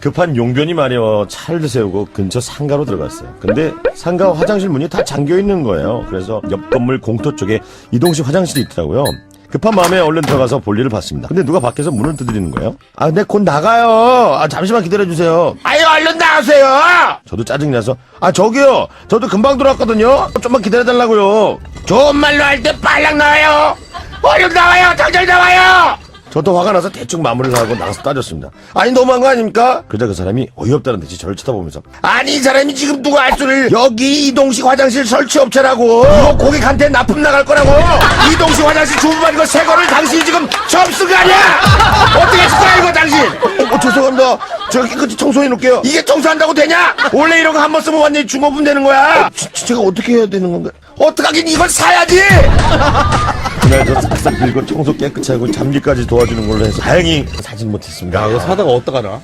급한 용변이 마려 차를 세우고 근처 상가로 들어갔어요. 근데 상가 화장실 문이 다 잠겨 있는 거예요. 그래서 옆 건물 공터 쪽에 이동식 화장실이 있더라고요. 급한 마음에 얼른 들어가서 볼일을 봤습니다. 근데 누가 밖에서 문을 두드리는 거예요? 아, 근데 곧 나가요. 아, 잠시만 기다려주세요. 아유, 얼른 나가세요! 저도 짜증나서, 아, 저기요. 저도 금방 들어왔거든요. 좀만 기다려달라고요. 좋은 말로 할 때 빨랑 나와요. 얼른 나와요. 당장 나와요. 저도 화가 나서 대충 마무리를 하고 나가서 따졌습니다. 아니 너무한 거 아닙니까? 그러자 그 사람이 어이없다는 듯이 저를 쳐다보면서 아니 이 사람이 지금 할 소리를 여기 이동식 화장실 설치 업체라고 이거 고객한테 납품 나갈 거라고 이동식 화장실 주문받은 거새 거를 당신이 지금 처음 쓴 거 아니야? 어떻게 했을 거야 이거 당신? 어, 어, 죄송합니다. 제가 깨끗이 청소해 놓을게요. 이게 청소한다고 되냐? 원래 이런 거 한 번 쓰면 완전히 중고품 되는 거야. 지- 지- 제가 어떻게 해야 되는 건가? 어떡하긴 이걸 사야지! 싹싹 빌고 청소 깨끗이 하고 잠기까지 도와주는 걸로 해서 다행히 사진 못했습니다. 야, 이거 사다가 어떡하나?